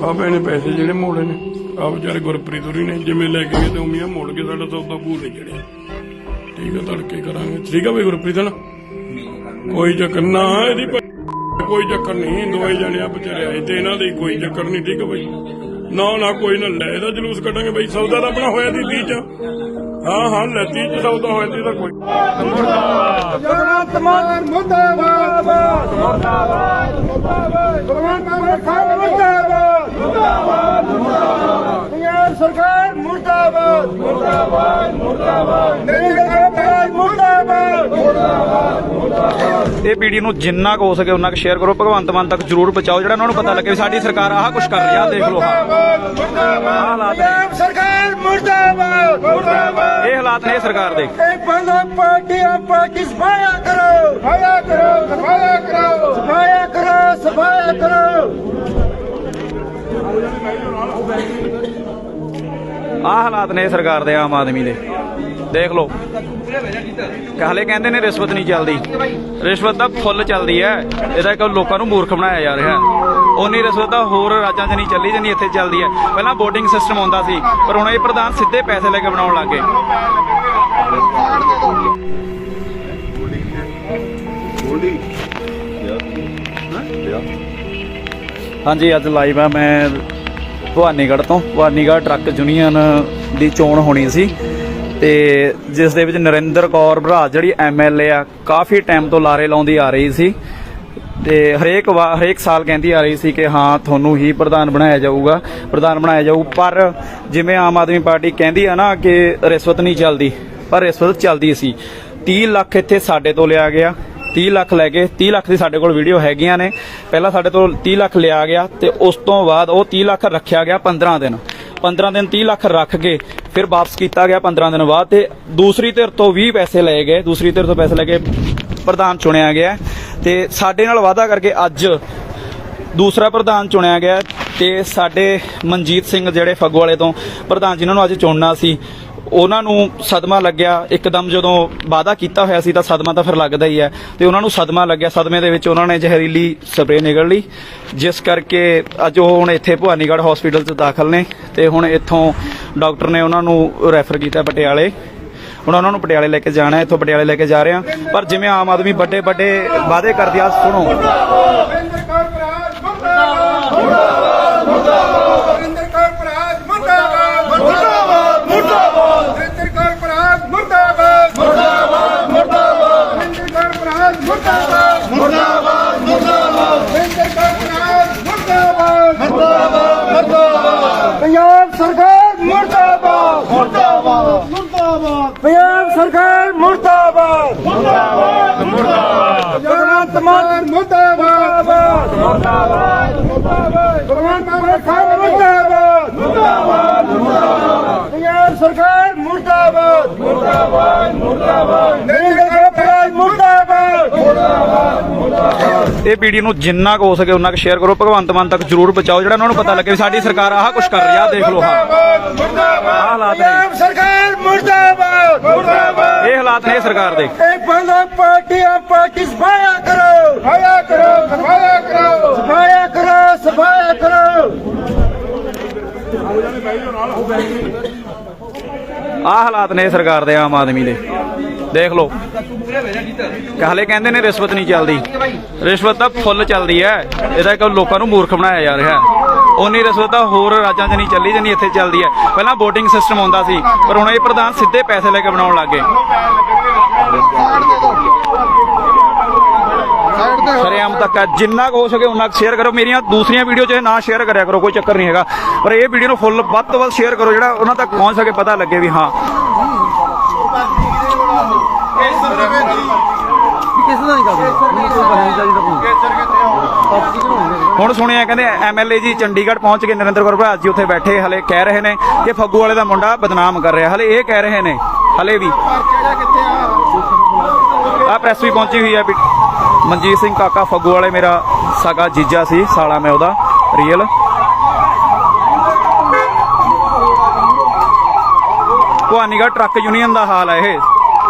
ਬਾਬੇ ਨੇ ਪੈਸੇ ਜਿਹੜੇ ਮੋੜੇ ਨੇ। ਆ ਵਿਚਾਰੇ ਗੁਰਪ੍ਰੀਤ ਹੋਰੀ ਨੇ, ਜਿਵੇਂ ਲੈ ਕੇ ਗਏ ਤੇ ਉਮੀਆਂ ਮੋੜ ਕੇ ਸਾਡਾ ਸੌਦਾ ਭੂਲੇ ਜਿਹੜੇ ਠੀਕ ਆ, ਤੜਕੇ ਕਰਾਂਗੇ। ਠੀਕ ਆ ਬਈ ਗੁਰਪ੍ਰੀਤ ਨਾ ਕੋਈ ਚੱਕਰ ਨਾ, ਇਹਦੀ ਕੋਈ ਚੱਕਰ ਨਹੀਂ ਦੋਏ ਜਣੇ ਆ ਵਿਚਾਰੇ ਆਏ ਤੇ ਇਹਨਾਂ ਦੀ ਕੋਈ ਚੱਕਰ ਨਹੀਂ, ਠੀਕ ਆ ਬਈ। ਨਾ ਨਾ, ਕੋਈ ਨਾ, ਲੈ ਇਹਦਾ ਜਲੂਸ ਕੱਢਾਂਗੇ ਬਈ, ਸੌਦਾ ਤਾਂ ਆਪਣਾ ਹੋਇਆ ਦੀ 30 ਚ। ਹਾਂ ਹਾਂ ਲੈ 30 ਚ ਸੌਦਾ ਹੋਇਆ ਦੀ ਤਾਂ ਕੋਈ। ਜਗਨਨਾਥ ਮੁਰਦਾਬਾਦ। ਮੁਰਦਾਬਾਦ ਮੁਰਦਾਬਾਦ। ਭਗਵਾਨ ਮਾਨ ਖਾਨ ਮੁਰਦਾਬਾਦ। ਮੁਰਦਾਬਾਦ ਮੁਰਦਾਬਾਦ। ਪੰਜਾਬ ਸਰਕਾਰ ਮੁਰਦਾਬਾਦ। ਮੁਰਦਾਬਾਦ ਮੁਰਦਾਬਾਦ। ਇਹ ਵੀਡੀਓ ਨੂੰ ਜਿੰਨਾ ਕੁ ਹੋ ਸਕੇ ਉਨਾ ਕੁ ਸ਼ੇਅਰ ਕਰੋ। ਭਗਵੰਤ ਮਾਨ ਤੱਕ ਜਰੂਰ ਪਹੁੰਚਾਓ। ਜਿਹੜਾ ਉਹਨਾਂ ਨੂੰ ਪਤਾ ਲੱਗੇ ਵੀ ਸਾਡੀ ਸਰਕਾਰ ਆਹ ਕੁਝ ਕਰ ਰਹੀ ਆ ਦੇਖ ਲਓ ਆਹ। ਹਾਲਾਤ ਨੇ। ਸਰਕਾਰ ਮੁਰਦਾਬਾਦ ਮੁਰਦਾਬਾਦ। ਇਹ ਹਾਲਾਤ ਨੇ ਸਰਕਾਰ ਦੇ। ਇਹ ਬੰਦਾ ਪਾਰਟੀਆਂ ਪਾਰਟੀ ਸਫਾਇਆ ਕਰੋ। ਸਫਾਇਆ ਕਰੋ ਸਫਾਇਆ ਕਰੋ। ਸਫਾਇਆ ਕਰੋ ਸਫਾਇਆ ਕਰੋ। ਆਹ ਹਾਲਾਤ ਨੇ ਸਰਕਾਰ ਦੇ ਆਮ ਆਦਮੀ ਦੇ। ਦੇਖ ਲਓ। ਹਲੇ ਕਹਿੰਦੇ ਨੇ ਰਿਸ਼ਵਤ ਨਹੀਂ ਚੱਲਦੀ। ਰਿਸ਼ਵਤ ਤਾਂ ਫੁੱਲ ਚੱਲਦੀ ਹੈ। ਇਹਦਾ ਇੱਕ ਲੋਕਾਂ ਨੂੰ ਮੂਰਖ ਬਣਾਇਆ ਜਾ ਰਿਹਾ ਉਨੀ ਰਿਸ਼ਵਤ ਤਾਂ ਹੋਰ ਰਾਜਾਂ 'ਚ ਨਹੀਂ ਚੱਲੀ ਜਿੰਨੀ ਇੱਥੇ ਚੱਲਦੀ ਹੈ। ਪਹਿਲਾਂ VOTING ਸਿਸਟਮ ਹੁੰਦਾ ਸੀ, ਪਰ ਹੁਣ ਇਹ ਪ੍ਰਧਾਨ ਸਿੱਧੇ ਪੈਸੇ ਲੈ ਕੇ ਬਣਾਉਣ ਲੱਗ ਹਾਂਜੀ, ਅੱਜ ਲਾਈਵ ਆ। ਮੈਂ ਭਵਾਨੀਗੜ੍ਹ ਤੋਂ। ਭਵਾਨੀਗੜ੍ਹ ਟਰੱਕ ਯੂਨੀਅਨ ਦੀ ਚੋਣ ਹੋਣੀ ਸੀ। ਤੇ ਜਿਸ ਦੇ ਵਿੱਚ ਨਰਿੰਦਰ ਕੌਰ ਭਰਾ ਜਿਹੜੀ ਐਮਐਲਏ ਆ, ਕਾਫੀ ਟਾਈਮ ਤੋਂ ਲਾਰੇ ਲਾਉਂਦੀ ਆ ਰਹੀ ਸੀ। ਤੇ ਹਰੇਕ ਵਾ- ਹਰੇਕ ਸਾਲ ਕਹਿੰਦੀ ਆ ਰਹੀ ਸੀ ਕਿ ਹਾਂ, ਤੁਹਾਨੂੰ ਹੀ ਪ੍ਰਧਾਨ ਬਣਾਇਆ ਜਾਊਗਾ, ਪ੍ਰਧਾਨ ਬਣਾਇਆ ਜਾਊ। ਪਰ ਜਿਵੇਂ ਆਮ ਆਦਮੀ ਪਾਰਟੀ ਕਹਿੰਦੀ ਆ ਨਾ ਕਿ ਰਿਸ਼ਵਤ ਨਹੀਂ ਚੱਲਦੀ, ਪਰ ਰਿਸ਼ਵਤ ਚੱਲਦੀ ਸੀ। 30 ਲੱਖ ਇੱਥੇ ਸਾਡੇ ਤੋਂ ਲਿਆ ਗਿਆ 30 ਲੱਖ ਲੈ ਕੇ 30 ਲੱਖ ਦੀ ਸਾਡੇ ਕੋਲ ਵੀਡੀਓ ਹੈਗੀਆਂ ਨੇ। ਪਹਿਲਾਂ ਸਾਡੇ ਤੋਂ 30 ਲੱਖ ਲਿਆ ਗਿਆ ਤੇ ਉਸ ਤੋਂ ਬਾਅਦ ਉਹ 30 ਲੱਖ ਰੱਖਿਆ ਗਿਆ 15 ਦਿਨ। 15 ਦਿਨ 30 ਲੱਖ ਰੱਖ ਕੇ ਫਿਰ ਵਾਪਸ ਕੀਤਾ ਗਿਆ 15 ਦਿਨ ਬਾਅਦ ਤੇ ਦੂਸਰੀ ਧਿਰ ਤੋਂ 20 ਪੈਸੇ ਲਏ ਗਏ, ਦੂਸਰੀ ਧਿਰ ਤੋਂ ਪੈਸੇ ਲੈ ਕੇ ਪ੍ਰਧਾਨ ਚੁਣਿਆ ਗਿਆ ਤੇ ਸਾਡੇ ਨਾਲ ਵਾਅਦਾ ਕਰਕੇ ਅੱਜ ਦੂਸਰਾ ਪ੍ਰਧਾਨ ਚੁਣਿਆ ਗਿਆ ਤੇ ਸਾਡੇ ਮਨਜੀਤ ਸਿੰਘ ਜਿਹੜੇ ਫਗਵਾਲੇ ਤੋਂ ਪ੍ਰਧਾਨ ਜਿਨ੍ਹਾਂ ਨੂੰ ਅੱਜ ਚੁਣਨਾ ਸੀ ਉਹਨਾਂ ਨੂੰ ਸਦਮਾ ਲੱਗਿਆ, ਇੱਕਦਮ ਜਦੋਂ ਵਾਅਦਾ ਕੀਤਾ ਹੋਇਆ ਸੀ ਤਾਂ ਸਦਮਾ ਤਾਂ ਫਿਰ ਲੱਗਦਾ ਹੀ ਹੈ। ਤੇ ਉਹਨਾਂ ਨੂੰ ਸਦਮਾ ਲੱਗਿਆ, ਸਦਮੇ ਦੇ ਵਿੱਚ ਉਹਨਾਂ ਨੇ ਜ਼ਹਿਰੀਲੀ ਸਪਰੇਅ ਨਿਕਲ ਲਈ, ਜਿਸ ਕਰਕੇ ਅੱਜ ਉਹ ਹੁਣ ਇੱਥੇ ਭਵਾਨੀਗੜ੍ਹ ਹਸਪੀਟਲ 'ਚ ਦਾਖਲ ਨੇ ਤੇ ਹੁਣ ਇੱਥੋਂ ਡਾਕਟਰ ਨੇ ਉਹਨਾਂ ਨੂੰ ਰੈਫਰ ਕੀਤਾ ਪਟਿਆਲੇ। ਹੁਣ ਉਹਨਾਂ ਨੂੰ ਪਟਿਆਲੇ ਲੈ ਕੇ ਜਾਣਾ ਇੱਥੋਂ ਪਟਿਆਲੇ ਲੈ ਕੇ ਜਾ ਰਹੇ ਹਾਂ। ਪਰ ਜਿਵੇਂ ਆਮ ਆਦਮੀ ਵੱਡੇ ਵੱਡੇ ਵਾਅਦੇ ਕਰਦੇ ਆ, ਸੁਣੋ ਨਰਿੰਦਰ ਕੌਰ ਭਰਾਜ ਮੁਰਦਾਬਾਦ ਮੁਰਦਾਬਾਦ ਮੁਰਦਾਬਾਦ ਨਰਿੰਦਰ ਕੌਰ ਭਰਾਜ ਮੁਰਦਾਬਾਦ ਮੁਰਦਾਬਾਦ ਮੁਰਦਾਬਾਦ ਨਰਿੰਦਰ ਕੌਰ ਭਰਾਜ ਮੁਰਦਾਬਾਦ ਮੁਰਦਾਬਾਦ ਮੁਰਦਾਬਾਦ ਨਰਿੰਦਰ ਕੌਰ ਭਰਾਜ ਮੁਰਦਾਬਾਦ ਮੁਰਦਾਬਾਦ ਮੁਰਦਾਬਾਦ ਨਰਿੰਦਰ ਕੌਰ ਭਰਾਜ ਮੁਰਦਾਬਾਦ ਮੁਰਦਾਬਾਦ ਮੁਰਦਾਬਾਦ ਪੰਜਾਬ ਸਰਕਾਰ ਮੁਰਦਾਬਾਦ ਮੁਰਦਾਬਾਦ ਮੁਰਦਾਬਾਦ ਪੰਜਾਬ ਸਰਕਾਰ ਮੁਰਦਾਬਾਦ ਮੁਰਦਾਬਾਦ ਮੁਰਦਾਬਾਦ ਜਗਨਨਾਥ ਮਾਨ ਮੁਰਦਾਬਾਦ ਮੁਰਦਾਬਾਦ ਮੁਰਦਾਬਾਦ ਭਗਵਾਨ ਮਾਨ ਖਾਨ ਮੁਰਦਾਬਾਦ ਮੁਰਦਾਬਾਦ ਮੁਰਦਾਬਾਦ ਪੰਜਾਬ ਸਰਕਾਰ ਮੁਰਦਾਬਾਦ ਮੁਰਦਾਬਾਦ ਮੁਰਦਾਬਾਦ ਨਰਿੰਦਰ ਕੌਰ ਮੁਰਦਾਬਾਦ ਇਹ ਵੀਡੀਓ ਨੂੰ ਜਿੰਨਾ ਕੁ ਹੋ ਸਕੇ ਉਨਾ ਕੁ ਸ਼ੇਅਰ ਕਰੋ। ਭਗਵੰਤ ਮਾਨ ਤੱਕ ਜਰੂਰ ਪਹੁੰਚਾਓ ਜਿਹੜਾ ਉਹਨਾਂ ਨੂੰ ਪਤਾ ਲੱਗੇ ਵੀ ਸਾਡੀ ਸਰਕਾਰ ਆਹ ਕੁਝ ਕਰ ਰਹੀ ਆ ਦੇਖ ਲਓ ਆਹ ਮੁਰਦਾਬਾਦ ਮੁਰਦਾਬਾਦ ਆਹ ਹਾਲਾਤ ਨੇ। ਪੰਜਾਬ ਸਰਕਾਰ ਮੁਰਦਾਬਾਦ ਮੁਰਦਾਬਾਦ। ਇਹ ਹਾਲਾਤ ਨੇ ਸਰਕਾਰ ਦੇ। ਇਹ ਬੰਦਾ ਪਾਰਟੀਆਂ ਕਰੋ। ਕਰੋ ਸਫਾਇਆ ਕਰੋ ਸਫਾਇਆ ਕਰੋ ਆਹ ਹਾਲਾਤ ਨੇ ਸਰਕਾਰ ਦੇ ਆਮ ਆਦਮੀ ਦੇ। ਦੇਖ ਲਓ। ਹਲੇ ਕਹਿੰਦੇ ਨੇ ਰਿਸ਼ਵਤ ਨਹੀਂ ਚੱਲਦੀ। ਰਿਸ਼ਵਤ ਤਾਂ ਫੁੱਲ ਚੱਲਦੀ ਹੈ। ਇਹਦਾ ਇੱਕ ਲੋਕਾਂ ਨੂੰ ਮੂਰਖ ਬਣਾਇਆ ਜਾ ਰਿਹਾ ਉਨੀ ਰਿਸ਼ਵਤ ਤਾਂ ਹੋਰ ਰਾਜਾਂ 'ਚ ਨਹੀਂ ਚੱਲੀ ਜਿੰਨੀ ਇੱਥੇ ਚੱਲਦੀ ਹੈ। ਪਹਿਲਾਂ VOTING ਸਿਸਟਮ ਹੁੰਦਾ ਸੀ, ਪਰ ਹੁਣ ਇਹ ਪ੍ਰਧਾਨ ਸਿੱਧੇ ਪੈਸੇ ਲੈ ਕੇ ਬਣਾਉਣ ਲੱਗ ਗਏ ਸ਼ਰੇਆਮ ਤੱਕ ਹੈ। ਜਿੰਨਾ ਹੋ ਸਕੇ ਉਨਾ ਸ਼ੇਅਰ ਕਰੋ ਮੇਰੀਆਂ ਦੂਸਰੀਆਂ ਵੀਡੀਓ 'ਚ ਨਾ ਸ਼ੇਅਰ ਕਰਿਆ ਕਰੋ ਕੋਈ ਚੱਕਰ ਨਹੀਂ ਹੈਗਾ। ਪਰ ਇਹ ਵੀਡੀਓ ਨੂੰ ਫੁੱਲ ਵੱਧ ਤੋਂ ਵੱਧ ਸ਼ੇਅਰ ਕਰੋ ਜਿਹੜਾ ਉਹਨਾਂ ਤੱਕ ਪਹੁੰਚ ਸਕੇ ਪਤਾ ਲੱਗੇ ਵੀ ਹਾਂ। ਹੁਣ ਸੁਣਿਆ ਕਹਿੰਦੇ ਐਮਐਲਏ ਜੀ ਚੰਡੀਗੜ੍ਹ ਪਹੁੰਚ ਕੇ ਨਰਿੰਦਰ ਕੌਰ ਭਰਾ ਜੀ ਉੱਥੇ ਬੈਠੇ ਹਲੇ ਕਹਿ ਰਹੇ ਨੇ ਕਿ ਫੱਗੂ ਵਾਲੇ ਦਾ ਮੁੰਡਾ ਬਦਨਾਮ ਕਰ ਰਿਹਾ। ਹਲੇ ਇਹ ਕਹਿ ਰਹੇ ਨੇ ਹਲੇ ਵੀ। ਆ? ਪ੍ਰੈਸ ਵੀ ਪਹੁੰਚੀ ਹੋਈ ਹੈ ਮਨਜੀਤ ਸਿੰਘ ਕਾਕਾ ਫੱਗੂ ਵਾਲੇ ਮੇਰਾ ਸਗਾ ਜੀਜਾ ਸੀ, ਸਾਲਾ ਮੈਂ ਉਹਦਾ ਰੀਅਲ ਭਵਾਨੀਗੜ੍ਹ ਟਰੱਕ ਯੂਨੀਅਨ ਦਾ ਹਾਲ ਹੈ ਇਹ।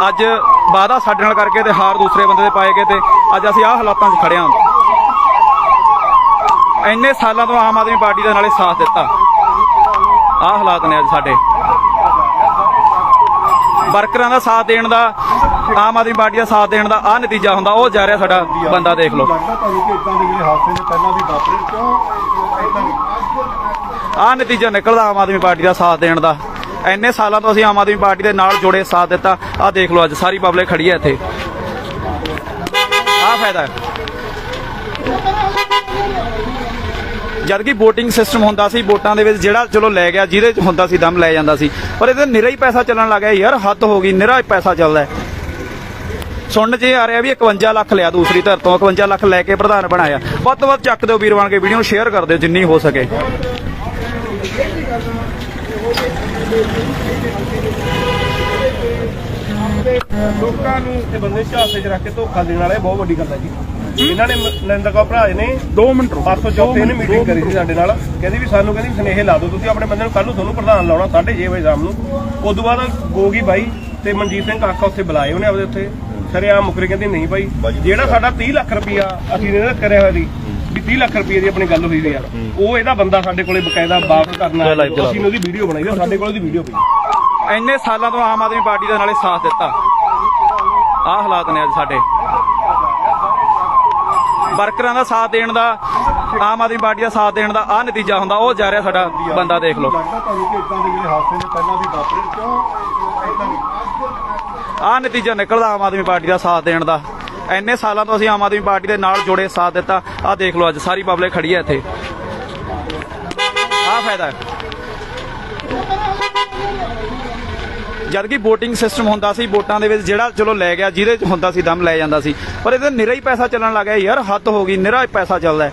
ਅੱਜ ਵਾਅਦਾ ਸਾਡੇ ਨਾਲ ਕਰਕੇ ਤੇ ਹਾਰ ਦੂਸਰੇ ਬੰਦੇ ਦੇ ਪਾਏ ਗਏ ਤੇ ਅੱਜ ਅਸੀਂ ਆਹ ਹਾਲਾਤਾਂ 'ਚ ਖੜੇ ਹਾਂ। ਇੰਨੇ ਸਾਲਾਂ ਤੋਂ ਆਮ ਆਦਮੀ ਪਾਰਟੀ ਦੇ ਨਾਲੇ ਸਾਥ ਦਿੱਤਾ। ਆਹ ਹਾਲਾਤ ਨੇ ਅੱਜ ਸਾਡੇ। ਵਰਕਰਾਂ ਦਾ ਸਾਥ ਦੇਣ ਦਾ ਆਮ ਆਦਮੀ ਪਾਰਟੀ ਦਾ ਸਾਥ ਦੇਣ ਦਾ ਆਹ ਨਤੀਜਾ ਹੁੰਦਾ ਉਹ ਜਾ ਰਿਹਾ ਸਾਡਾ ਬੰਦਾ ਦੇਖ ਲਓ। ਲੱਗਦਾ ਤੁਹਾਨੂੰ ਕਿ ਇਦਾਂ ਦੇ ਜਿਹੜੇ ਹਾਦਸੇ ਨੇ ਪਹਿਲਾਂ ਵੀ ਵਾਪਰੇ ਕਿਉਂ ਇਦਾਂ ਨਹੀਂ ਆਹ ਨਤੀਜਾ ਨਿਕਲਦਾ ਆਮ ਆਦਮੀ ਪਾਰਟੀ ਦਾ ਸਾਥ ਦੇਣ ਦਾ। ਇੰਨੇ ਸਾਲਾਂ ਤੋਂ ਅਸੀਂ ਆਮ ਆਦਮੀ ਪਾਰਟੀ ਦੇ ਨਾਲ ਜੁੜੇ ਸਾਥ ਦਿੱਤਾ। ਆਹ ਦੇਖ ਲਓ ਅੱਜ ਸਾਰੀ ਪਬਲਿਕ ਖੜੀ ਹੈ ਇੱਥੇ। ਆਹ ਫਾਇਦਾ ਜਦ ਕਿ VOTING ਸਿਸਟਮ ਹੁੰਦਾ ਸੀ ਵੋਟਾਂ ਦੇ ਵਿੱਚ ਜਿਹੜਾ ਚਲੋ ਲੈ ਗਿਆ ਜਿਹਦੇ ਚ ਹੁੰਦਾ ਸੀ ਦਮ ਲੈ ਜਾਂਦਾ ਸੀ। ਪਰ ਇਹਦੇ ਨਿਰਾ ਹੀ ਪੈਸਾ ਚੱਲਣ ਲੱਗ ਯਾਰ ਹੱਦ ਹੋ ਗਈ ਨਿਰਾ ਹੀ ਪੈਸਾ ਚੱਲਦਾ ਹੈ। ਸੁਣਨ 'ਚ ਇਹ ਆ ਰਿਹਾ ਵੀ 51 ਲੱਖ ਲਿਆ ਦੂਸਰੀ ਧਿਰ ਤੋਂ 51 ਲੱਖ ਲੈ ਕੇ ਪ੍ਰਧਾਨ ਬਣਾਇਆ। ਵੱਧ ਤੋਂ ਵੱਧ ਚੱਕ ਦਿਓ ਵੀਰ ਬਣ ਕੇ ਵੀਡੀਓ ਨੂੰ ਸ਼ੇਅਰ ਕਰ ਦਿਓ ਜਿੰਨੀ ਹੋ ਸਕੇ। ਲੋਕਾਂ ਨੂੰ ਇਹ ਬੰਦੇ ਝਾਂਸੇ 'ਚ ਰੱਖ ਕੇ ਧੋਖਾ ਦੇਣ ਵਾਲੇ ਬਹੁਤ ਵੱਡੀ ਗੱਲ ਹੈ ਜੀ। ਇਹਨਾਂ ਨੇ ਨਰਿੰਦਰ ਕੌਰ ਭਰਾ ਜੀ ਨੇ 2 ਮਿੰਟ ਪਰਸੋਂ ਚੌਥੇ ਨੇ ਮੀਟਿੰਗ ਕਰੀ ਸੀ ਸਾਡੇ ਨਾਲ। ਕਹਿੰਦੀ ਵੀ ਸਾਨੂੰ ਕਹਿੰਦੀ ਸੁਨੇਹੇ ਲਾ ਦਿਓ ਤੁਸੀਂ ਆਪਣੇ ਬੰਦੇ ਨੂੰ ਕੱਲ ਨੂੰ ਤੁਹਾਨੂੰ ਪ੍ਰਧਾਨ ਲਾਉਣਾ 6:30 ਵਜੇ ਸ਼ਾਮ ਨੂੰ। ਉਸ ਤੋਂ ਬਾਅਦ ਗੋਗੀ ਬਾਈ ਤੇ ਮਨਜੀਤ ਸਿੰਘ ਕਾਕਾ ਉੱਥੇ ਬੁਲਾਏ ਉਹਨੇ ਆਪਦੇ ਉੱਥੇ। ਸਰੇਆਮ ਮੁਕਰੇ ਕਹਿੰਦੀ ਨਹੀਂ ਬਾਈ। ਜਿਹੜਾ ਸਾਡਾ 30 ਲੱਖ ਰੁਪਇਆ ਅਸੀਂ ਨੇ ਕਰਿਆ ਹੋਇਆ ਸੀ ਵੀ 30 ਲੱਖ ਰੁਪਏ ਦੀ ਆਪਣੀ ਗੱਲ ਹੋਈ ਵੀ ਆ। ਉਹ ਇਹਦਾ ਬੰਦਾ ਸਾਡੇ ਕੋਲੇ ਬਕਾਇਦਾ ਵਾਪਸ ਕਰਨਾ ਅਸੀਂ ਨੇ ਉਹਦੀ ਵੀਡੀਓ ਬਣਾਈ ਆ ਸਾਡੇ ਕੋਲ ਉਹਦੀ ਵੀਡੀਓ ਪਈ ਇੰਨੇ ਸਾਲਾਂ ਤੋਂ ਆਮ ਆਦਮੀ ਪਾਰਟੀ ਦੇ ਨਾਲੇ ਸਾਥ ਦਿੱਤਾ। ਆਹ ਹਾਲਾਤ ਨੇ ਅੱਜ ਸਾਡੇ। ਵਰਕਰਾਂ ਦਾ ਸਾਥ ਦੇਣ ਦਾ ਆਮ ਆਦਮੀ ਪਾਰਟੀ ਦਾ ਸਾਥ ਦੇਣ ਦਾ ਆਹ ਨਤੀਜਾ ਹੁੰਦਾ ਉਹ ਜਾ ਰਿਹਾ ਸਾਡਾ ਬੰਦਾ ਦੇਖ ਲਓ। ਲੱਗਦਾ ਤੁਹਾਨੂੰ ਕਿ ਇਦਾਂ ਦੇ ਜਿਹੜੇ ਹਾਦਸੇ ਨੇ ਪਹਿਲਾਂ ਵੀ ਵਾਪਰੇ ਕਿਉਂ? ਇਦਾਂ ਨਹੀਂ। ਆਹ ਨਤੀਜਾ ਨਿਕਲਦਾ ਆਮ ਆਦਮੀ ਪਾਰਟੀ ਦਾ ਸਾਥ ਦੇਣ ਦਾ। ਇੰਨੇ ਸਾਲਾਂ ਤੋਂ ਅਸੀਂ ਆਮ ਆਦਮੀ ਪਾਰਟੀ ਦੇ ਨਾਲ ਜੁੜੇ, ਸਾਥ ਦਿੱਤਾ। ਆਹ ਦੇਖ ਲਓ ਅੱਜ ਸਾਰੀ ਪਬਲਿਕ ਖੜੀ ਹੈ ਇੱਥੇ। ਆਹ ਫਾਇਦਾ ਹੈ। ਜਦ ਕਿ VOTING ਸਿਸਟਮ ਹੁੰਦਾ ਸੀ, ਵੋਟਾਂ ਦੇ ਵਿੱਚ ਜਿਹੜਾ ਚਲੋ ਲੈ ਗਿਆ, ਜਿਹਦੇ ਚ ਹੁੰਦਾ ਸੀ, ਦਮ ਲੈ ਜਾਂਦਾ ਸੀ। ਪਰ ਇਹਦੇ ਨਿਰਾ ਹੀ ਪੈਸਾ ਚੱਲਣ ਲੱਗ ਗਿਆ, ਯਾਰ ਹੱਦ ਹੋ ਗਈ, ਨਿਰਾ ਹੀ ਪੈਸਾ ਚੱਲਦਾ ਹੈ।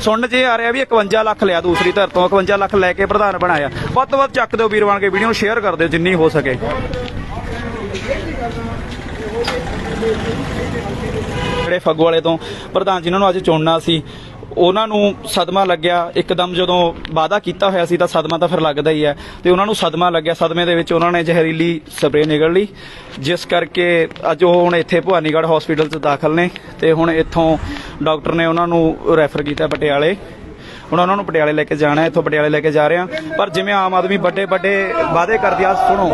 ਸੁਣਨ 'ਚ ਇਹ ਆ ਰਿਹਾ ਵੀ 51 ਲੱਖ ਲਿਆ, ਦੂਸਰੀ ਧਿਰ ਤੋਂ 51 ਲੱਖ ਲੈ ਕੇ ਪ੍ਰਧਾਨ ਬਣਾਇਆ। ਵੱਧ ਤੋਂ ਵੱਧ ਚੱਕ ਦਿਓ ਵੀਰ ਬਣ ਕੇ, ਵੀਡੀਓ ਨੂੰ ਸ਼ੇਅਰ ਕਰ ਦਿਓ, ਜਿੰਨੀ ਹੋ ਸਕੇ। ਜਿਹੜੇ ਫੱਗੂ ਵਾਲੇ ਤੋਂ ਪ੍ਰਧਾਨ ਜਿਨ੍ਹਾਂ ਨੂੰ ਅੱਜ ਚੁਣਨਾ ਸੀ, ਉਹਨਾਂ ਨੂੰ ਸਦਮਾ ਲੱਗਿਆ। ਇੱਕਦਮ ਜਦੋਂ ਵਾਅਦਾ ਕੀਤਾ ਹੋਇਆ ਸੀ ਤਾਂ ਸਦਮਾ ਤਾਂ ਫਿਰ ਲੱਗਦਾ ਹੀ ਹੈ। ਤੇ ਉਹਨਾਂ ਨੂੰ ਸਦਮਾ ਲੱਗਿਆ। ਸਦਮੇ ਦੇ ਵਿੱਚ ਉਹਨਾਂ ਨੇ ਜ਼ਹਿਰੀਲੀ ਸਪਰੇਅ ਨਿਕਲ ਲਈ, ਜਿਸ ਕਰਕੇ ਅੱਜ ਉਹ ਹੁਣ ਇੱਥੇ ਭਵਾਨੀਗੜ੍ਹ ਹਸਪੀਟਲ 'ਚ ਦਾਖਲ ਨੇ ਤੇ ਹੁਣ ਇੱਥੋਂ ਡਾਕਟਰ ਨੇ ਉਹਨਾਂ ਨੂੰ ਰੈਫਰ ਕੀਤਾ ਪਟਿਆਲੇ। ਹੁਣ ਉਹਨਾਂ ਨੂੰ ਪਟਿਆਲੇ ਲੈ ਕੇ ਜਾਣਾ ਇੱਥੋਂ ਪਟਿਆਲੇ ਲੈ ਕੇ ਜਾ ਰਹੇ ਹਾਂ। ਪਰ ਜਿਵੇਂ ਆਮ ਆਦਮੀ ਵੱਡੇ ਵੱਡੇ ਵਾਅਦੇ ਕਰਦੀ ਆ, ਸੁਣੋ।